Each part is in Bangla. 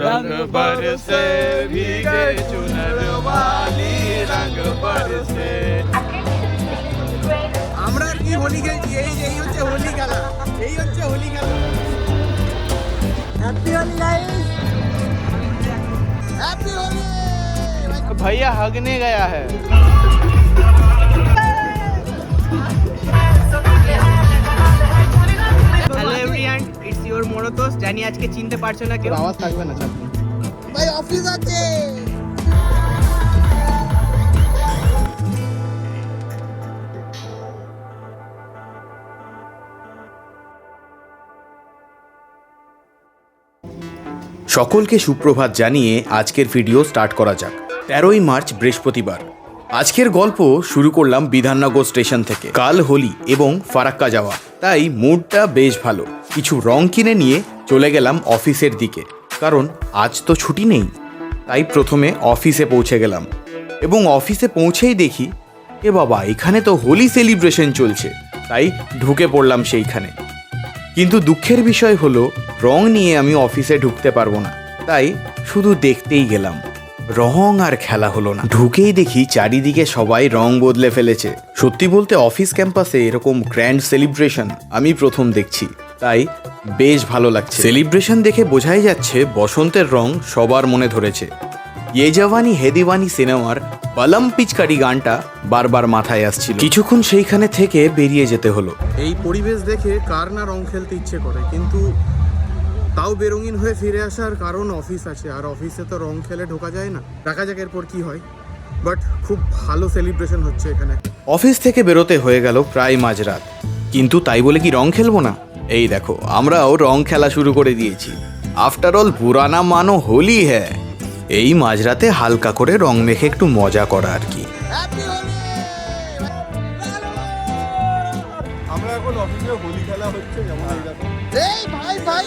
रंग बरसे भीगे चुनर वाली रंग बरसे আমরা আর কি হোলি খেলছি এই এই হচ্ছে হোলি খেলা এই হচ্ছে হোলি খেলা happy Holi guys happy Holi भैया हगने गया है জানি আজকে চিনতে পারছ না কেউ। আওয়াজ থাকবে না চাপ ভাই অফিস আছে। সকলকে সুপ্রভাত জানিয়ে আজকের ভিডিও স্টার্ট করা যাক। তেরোই মার্চ বৃহস্পতিবার। আজকের গল্প শুরু করলাম বিধাননগর স্টেশন থেকে। কাল হোলি এবং ফারাক্কা যাওয়া। তাই মুডটা বেশ ভালো। কিছু রং কিনে নিয়ে চলে গেলাম অফিসের দিকে। কারণ আজ তো ছুটি নেই। তাই প্রথমে অফিসে পৌঁছে গেলাম। এবং অফিসে পৌঁছেই দেখি, এ বাবা, এখানে তো হোলি সেলিব্রেশন চলছে। তাই ঢুকে পড়লাম সেইখানে। কিন্তু দুঃখের বিষয় হলো, রং নিয়ে আমি অফিসে ঢুকতে পারব না। তাই শুধু দেখতেই গেলাম। রং আর খেলা হলো না। ঢুকেই দেখি চারিদিকে সবাই রং বদলে ফেলেছে। সত্যি বলতে, অফিস ক্যাম্পাসে এরকম গ্র্যান্ড সেলিব্রেশন আমি প্রথম দেখছি। তাই বেশ ভালো লাগছে। সেলিব্রেশন দেখে বোঝাই যাচ্ছে বসন্তের রং সবার মনে ধরেছে। ইয়ে জওয়ানি হে দিওয়ানি সিনেমার বালাম পিচকারি গানটা বারবার মাথায় আসছিল। কিছুক্ষণ সেইখানে থেকে বেরিয়ে যেতে হলো। এই পরিবেশ দেখে কার না রং খেলতে ইচ্ছে করে কিন্তু তাও বেরঙিন হয়ে ফিরে আসার কারণ অফিস আছে আর অফিসে তো রং খেলে ঢোকা যায় না। দেখা যাক এরপর কি হয়। বাট খুব ভালো সেলিব্রেশন হচ্ছে এখানে। অফিস থেকে বেরোতে হয়ে গেল প্রায় মাঝরাত। কিন্তু তাই বলে কি রং খেলব না? এই দেখো আমরাও রং খেলা শুরু করে দিয়েছি। আফটার অল পুরানা মানো হোলি হ্যাঁ। এই মাঝরাতে হালকা করে রং মেখে একটু মজা করা আর কি। আমরা এখন অফিসে হোলি খেলা হচ্ছে যেমন এই ভাই ভাই।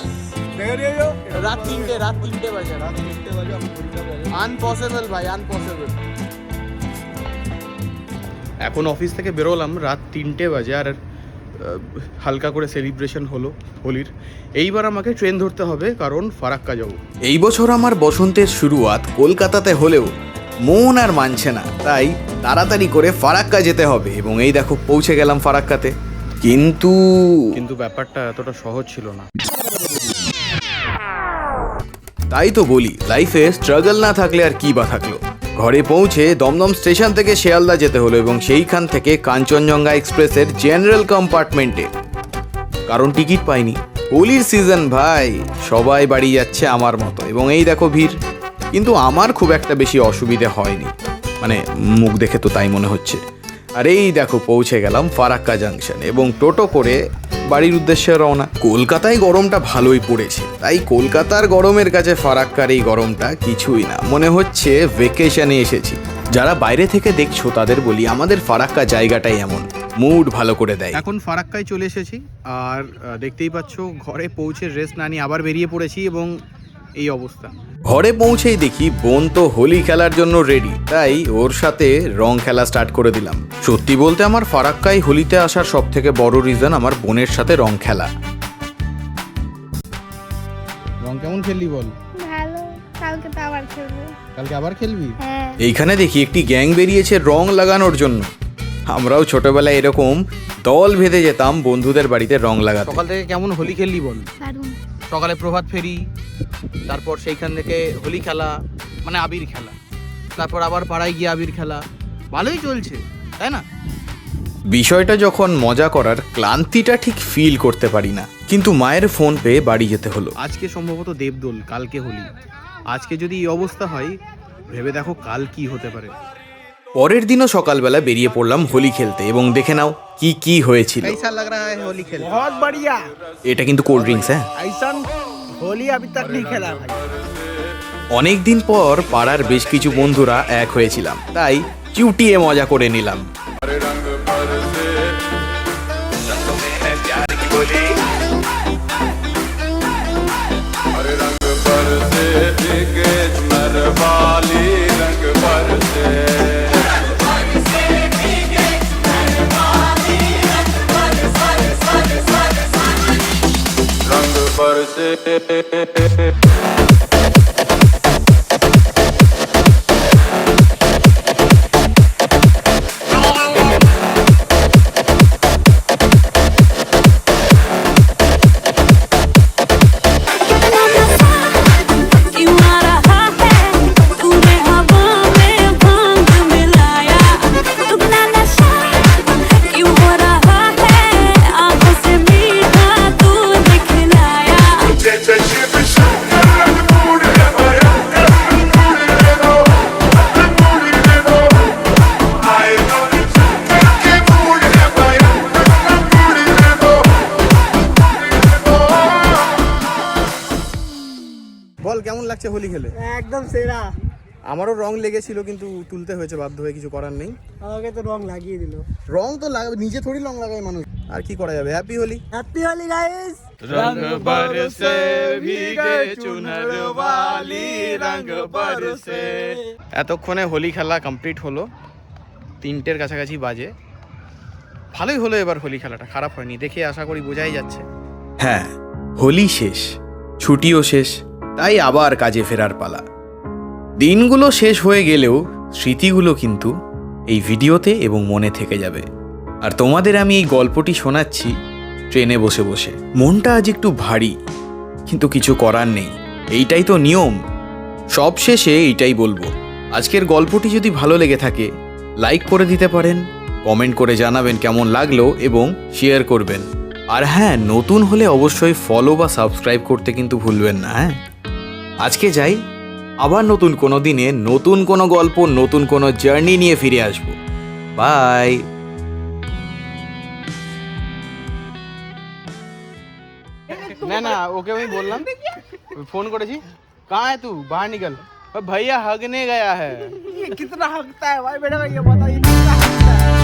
রাত তিনটে রাত তিনটে বাজে। রাত তিনটে বাজে আমি হোলি খেলা আনপসিবল ভাই আনপসিবল এখন অফিস থেকে বেরোলাম রাত তিনটে বাজে আর হালকা করে সেলিব্রেশন হলো হোলির। এইবার আমাকে ট্রেন ধরতে হবে কারণ ফারাক্কা যাব। এই বছর আমার বসন্তের শুরুয়াত কলকাতাতে হলেও মন আর মানছে না। তাই তাড়াতাড়ি করে ফারাক্কা যেতে হবে এবং এই দেখো পৌঁছে গেলাম ফারাক্কাতে। কিন্তু কিন্তু ব্যাপারটা এতটা সহজ ছিল না। তাই তো বলি লাইফে স্ট্রাগল না থাকলে আর কি বা থাকল? ঘরে পৌঁছে দমদম স্টেশন থেকে শিয়ালদা যেতে হলো এবং সেইখান থেকে কাঞ্চনজঙ্ঘা এক্সপ্রেসের জেনারেল কম্পার্টমেন্টে। কারণ টিকিট পাইনি। হোলির সিজন ভাই, সবাই বাড়ি যাচ্ছে আমার মতো এবং এই দেখো ভিড়। কিন্তু আমার খুব একটা বেশি অসুবিধে হয়নি। মানে মুখ দেখে তো তাই মনে হচ্ছে। আর এই দেখো পৌঁছে গেলাম ফারাক্কা জাংশন এবং টোটো করে বাড়ির উদ্দেশ্যে রওনা। কলকাতায় গরমটা ভালোই পড়েছে তাই কলকাতার গরমের কাছে ফারাক্কার এই গরমটা কিছুই না। মনে হচ্ছে ভেকেশনে এসেছি। যারা বাইরে থেকে দেখছ তাদের বলি আমাদের ফারাক্কা জায়গাটাই এমন মুড ভালো করে দেয়। এখন ফারাক্কায় চলে এসেছি আর দেখতেই পাচ্ছ ঘরে পৌঁছে রেস্ট না নিয়ে আবার বেরিয়ে পড়েছি এবং এই অবস্থা। ঘরে পৌঁছেই দেখি বোন তো হোলি খেলার জন্য রেডি তাই ওর সাথে রং খেলা স্টার্ট করে দিলাম। সত্যি বলতে আমার ফারাক্কায় হোলিতে আসার সব থেকে বড় রিজন আমার বোনের সাথে রং খেলা। রং কেমন খেললি বল? ভালো কালকে তো আবার খেলব। কালকে আবার খেলবি? হ্যাঁ। এইখানে দেখি একটি গ্যাং বেরিয়েছে রং লাগানোর জন্য। আমরাও ছোটবেলায় এরকম দল ভেদে যেতাম বন্ধুদের বাড়িতে রং লাগাতে। সকাল থেকে কেমন হোলি খেললি বল? সকালে প্রভাত ফেরি তারপর সেইখান থেকে হোলি খেলা মানে আবির খেলা। তারপর আবার পাড়ায় গিয়ে আবির খেলা। ভালোই চলছে তাই না? বিষয়টা যখন মজা করার ক্লান্তিটা ঠিক ফিল করতে পারি না। কিন্তু মায়ের ফোন পেয়ে বাড়ি যেতে হলো। আজকে সম্ভবত দেবদোল কালকে হোলি। আজকে যদি এই অবস্থা হয় ভেবে দেখো কাল কি হতে পারে। পরের দিনও সকালবেলা বেরিয়ে পড়লাম হোলি খেলতে এবং দেখে নাও কি কি হয়েছিল। এটা কিন্তু কোল্ড ড্রিঙ্কস হ্যাঁ? হোলি আমি তার নিয়ে খেলা অনেক দিন পর পাড়ার বেশ কিছু বন্ধুরা এক হয়েছিলাম তাই চুটিয়ে মজা করে নিলাম। रंग बरसे লাগছে হোলি খেলে? একদম সেরা। আমারও রং লেগেছিল কিন্তু তুলতে হয়েছে বাধ্য হয়ে কিছু করার নেই। আমাকে তো রং লাগিয়ে দিল। রং তো লাগাবে নিজে থোড়ি রং লাগায় মানুষ। আর কি করা যাবে? Happy Holi happy Holi guys রঙ বরসে ভিগে চুনর वाली রঙ বরসে। এতক্ষণে হোলি খেলা কমপ্লিট হলো। তিনটের কাছাকাছি বাজে। ভালোই হলো এবার হোলি খেলাটা খারাপ হয়নি। দেখে আশা করি বোঝাই যাচ্ছে। হ্যাঁ হোলি শেষ। ছুটিও শেষ। তাই আবার কাজে ফেরার পালা। দিনগুলো শেষ হয়ে গেলেও স্মৃতিগুলো কিন্তু এই ভিডিওতে এবং মনে থেকে যাবে। আর তোমাদের আমি এই গল্পটি শোনাচ্ছি ট্রেনে বসে বসে। মনটা আজ একটু ভারী, কিন্তু কিছু করার নেই। এইটাই তো নিয়ম। সব শেষে এইটাই বলব। আজকের গল্পটি যদি ভালো লেগে থাকে, লাইক করে দিতে পারেন, কমেন্ট করে জানাবেন কেমন লাগল এবং শেয়ার করবেন। আর হ্যাঁ নতুন হলে অবশ্যই ফলো বা সাবস্ক্রাইব করতে কিন্তু ভুলবেন না হ্যাঁ? আজকে যাই আবার নতুন কোনো দিনে নতুন কোনো গল্প নতুন কোনো জার্নি নিয়ে ফিরে আসবো বাই না না ওকে আমি বললাম ফোন করেছি कहाँ है तू बाहर निकल भैया हगने गया है ये कितना हकता है भाई बेटा भैया बताइए कितना हकता है